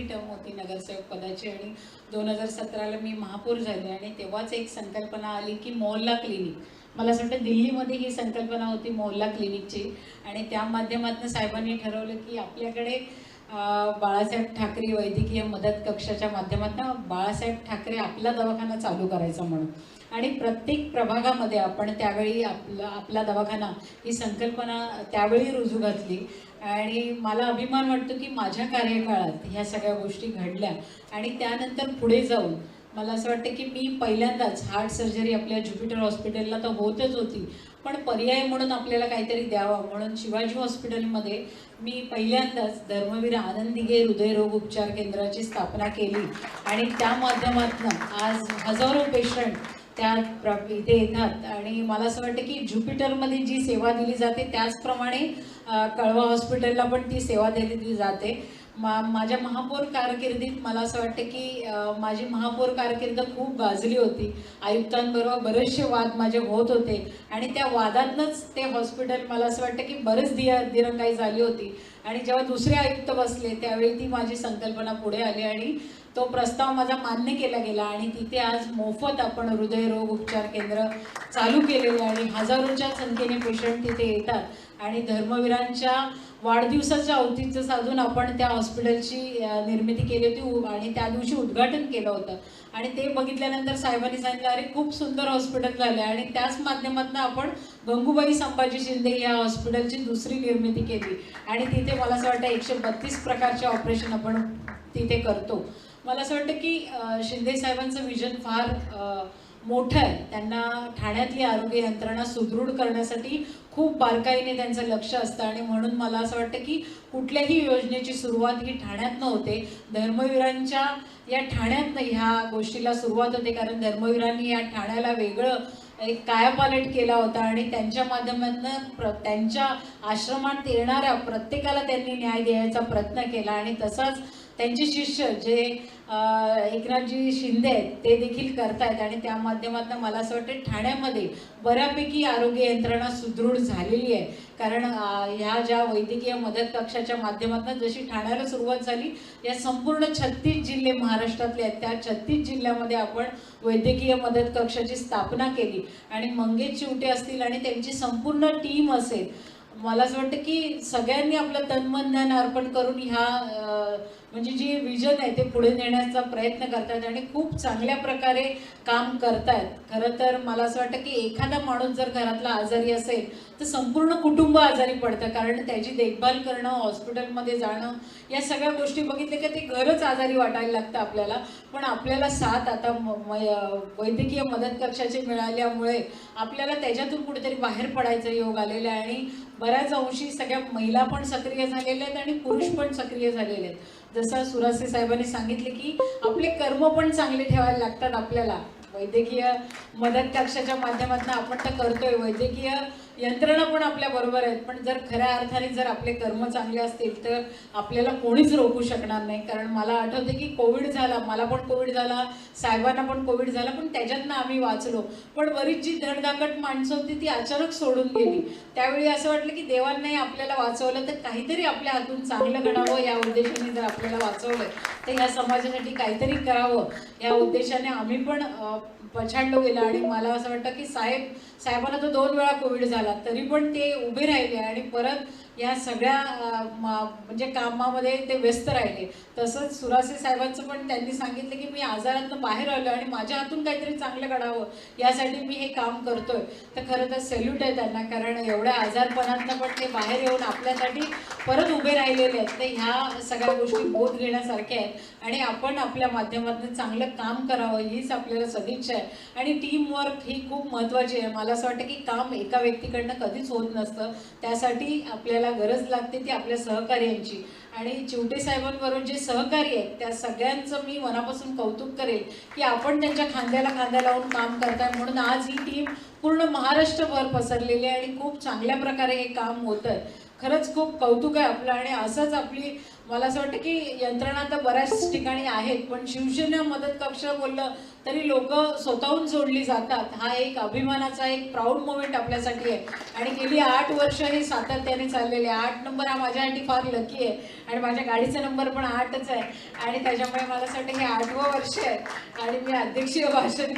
Term होती नगरसेवक पदाची आणि दोन हजार सतराला मी महापौर झाले आणि तेव्हाच एक संकल्पना आली की मोहल्ला क्लिनिक मला असं वाटतं दिल्लीमध्ये ही संकल्पना होती मोहल्ला क्लिनिकची आणि त्या माध्यमातून साहेबांनी ठरवलं की आपल्याकडे बाळासाहेब ठाकरे वैद्यकीय मदत कक्षाच्या माध्यमातून बाळासाहेब ठाकरे आपला दवाखाना चालू करायचा म्हणून. आणि प्रत्येक प्रभागामध्ये आपण त्यावेळी आपला आपला दवाखाना ही संकल्पना त्यावेळी रुजू घातली. आणि मला अभिमान वाटतो की माझ्या कार्यकाळात ह्या सगळ्या गोष्टी घडल्या. आणि त्यानंतर पुढे जाऊन मला असं वाटतं की मी पहिल्यांदाच हार्ट सर्जरी आपल्या ज्युपिटर हॉस्पिटलला तर होतच होती. पण पर्याय म्हणून आपल्याला काहीतरी द्यावं. म्हणून शिवाजी हॉस्पिटलमध्ये मी पहिल्यांदाच धर्मवीर आनंदिगे हृदयरोग उपचार केंद्राची स्थापना केली. आणि त्या माध्यमातून आज हजारो पेशंट त्या प्र इथे येतात. आणि मला असं वाटतं की ज्युपिटरमध्ये जी सेवा दिली जाते त्याचप्रमाणे कळवा हॉस्पिटलला पण ती सेवा दिली जाते. मा माझ्या महापौर कारकिर्दीत मला असं वाटतं की माझी महापौर कारकिर्द खूप गाजली होती. आयुक्तांबरोबर बरेचसे वाद माझे होत होते. आणि त्या वादातनंच ते हॉस्पिटल मला असं वाटतं की बरेच दिया दिरंगाई झाली होती. आणि जेव्हा दुसरे आयुक्त बसले त्यावेळी ती माझी संकल्पना पुढे आली आणि तो प्रस्ताव माझा मान्य केला गेला. आणि तिथे आज मोफत आपण हृदयरोग उपचार केंद्र चालू केलेले आणि हजारोच्या संख्येने पेशंट तिथे येतात. आणि धर्मवीरांच्या वाढदिवसाच्या औचित्य साधून आपण त्या हॉस्पिटलची निर्मिती केली होती आणि त्या दिवशी उद्घाटन केलं होतं. आणि ते बघितल्यानंतर साहेबांनी सांगितलं अरे खूप सुंदर हॉस्पिटल झालं आहे. आणि त्याच माध्यमातून आपण गंगूबाई संभाजी शिंदे या हॉस्पिटलची दुसरी निर्मिती केली. आणि तिथे मला असं वाटतं एकशे बत्तीस प्रकारचे ऑपरेशन आपण तिथे करतो. मला असं वाटतं की शिंदे साहेबांचं विजन फार मोठं आहे. त्यांना ठाण्यातली आरोग्य यंत्रणा सुदृढ करण्यासाठी खूप बारकाईने त्यांचं लक्ष असतं आणि म्हणून मला असं वाटतं की कुठल्याही योजनेची सुरुवात ही ठाण्यातनं होते धर्मवीरांच्या या ठाण्यातनं ह्या गोष्टीला सुरुवात होते कारण धर्मवीरांनी या ठाण्याला वेगळं एक कायापालट केला होता आणि त्यांच्या माध्यमातून प्र त्यांच्या आश्रमात येणाऱ्या प्रत्येकाला त्यांनी न्याय द्यायचा प्रयत्न केला आणि तसाच त्यांचे शिष्य जे एकनाथजी शिंदे आहेत ते देखील करतायत आणि त्या माध्यमातून मला असं वाटतं ठाण्यामध्ये बऱ्यापैकी आरोग्य यंत्रणा सुदृढ झालेली आहे. कारण ह्या ज्या वैद्यकीय मदत कक्षाच्या माध्यमातून जशी ठाण्याला सुरुवात झाली या संपूर्ण छत्तीस जिल्हे महाराष्ट्रातले आहेत. त्या छत्तीस जिल्ह्यामध्ये आपण वैद्यकीय मदत कक्षाची स्थापना केली आणि मंगेश चिवटे असतील आणि त्यांची संपूर्ण टीम असेल मला असं वाटतं की सगळ्यांनी आपलं तनमन ज्ञान अर्पण करून ह्या म्हणजे जी विजन आहे ते पुढे नेण्याचा प्रयत्न करतायत आणि खूप चांगल्या प्रकारे काम करतायत. खरं तर मला असं वाटतं की एखादा माणूस जर घरातला आजारी असेल तर संपूर्ण कुटुंब आजारी पडतं. कारण त्याची देखभाल करणं हॉस्पिटलमध्ये जाणं या सगळ्या गोष्टी बघितल्या की ते घरच आजारी वाटायला लागतं आपल्याला. पण आपल्याला साथ आता वैद्यकीय मदत कक्षाचे मिळाल्यामुळे आपल्याला त्याच्यातून कुठेतरी बाहेर पडायचं योग आलेलं आहे आणि बऱ्याच अंशी सगळ्या महिला पण सक्रिय झालेल्या आहेत आणि पुरुष पण सक्रिय झालेले आहेत. जसं सुरासे साहेबांनी सांगितले की आपले कर्म पण चांगले ठेवायला लागतात आपल्याला. वैद्यकीय मदत कक्षाच्या माध्यमातून आपण तर करतोय. वैद्यकीय यंत्रणा पण आपल्या बरोबर आहेत. पण जर खऱ्या अर्थाने जर आपले कर्म चांगले असतील तर आपल्याला कोणीच रोखू शकणार नाही. कारण मला आठवते की कोविड झाला मला पण कोविड झाला साहेबांना पण कोविड झाला पण त्याच्यातनं आम्ही वाचलो. पण बरीच जी धडधाकट माणसं होती ती अचानक सोडून गेली. त्यावेळी असं वाटलं की देवांनाही आपल्याला वाचवलं तर काहीतरी आपल्या हातून चांगलं घडावं या उद्देशाने जर आपल्याला वाचवलं तर या समाजासाठी काहीतरी करावं. या उद्देशाने आम्ही पण पछाडलो गेलो. आणि मला असं वाटतं की साहेब साहेबांना तो दोन वेळा कोविड झाला. तरी पण ते उभे राहिले आणि परत या सगळ्या मा- म्हणजे कामामध्ये ते व्यस्त राहिले. तसंच सुरासे साहेबांचं पण त्यांनी सांगितलं की मी आजारातनं बाहेर आलो आणि माझ्या हातून काहीतरी चांगलं घडावं यासाठी मी हे काम करतोय. तर खरं तर सेल्यूट आहे त्यांना कारण एवढ्या आजारपणातनं पण ते बाहेर येऊन आपल्यासाठी परत उभे राहिलेले आहेत. तर ह्या सगळ्या गोष्टी बोध घेण्यासारख्या आहेत. आणि आपण आपल्या माध्यमातून चांगलं काम करावं हीच आपल्याला सदिच्छा आहे. आणि टीमवर्क ही खूप महत्त्वाची आहे. मला असं वाटतं की काम एका व्यक्तीकडनं कधीच होत नसतं. त्यासाठी आपल्याला आपल्याला गरज लागते ती आपल्या सहकार्यांची. आणि चिवटे साहेबांवरून जे सहकारी आहेत त्या सगळ्यांचं मी मनापासून कौतुक करेल की आपण त्यांच्या खांद्याला खांद्या लावून काम करताय म्हणून आज ही टीम पूर्ण महाराष्ट्रभर पसरलेली आहे आणि खूप चांगल्या प्रकारे हे काम होतं खरंच खूप कौतुक आहे आपलं आणि असंच आपली मला असं वाटतं की यंत्रणा तर बऱ्याच ठिकाणी आहेत पण शिवसेना मदत कक्ष बोललं तरी लोक स्वतःहून जोडली जातात. हा एक अभिमानाचा एक प्राऊड मोमेंट आपल्यासाठी आहे. आणि गेली आठ वर्ष हे सातत्याने चाललेले आहे. आठ नंबर हा माझ्यासाठी फार लकी आहे. आणि माझ्या गाडीचा नंबर पण आठच आहे. आणि त्याच्यामुळे मला असं वाटतं हे आठवं वर्ष आहे. आणि मी अध्यक्षीय भाषण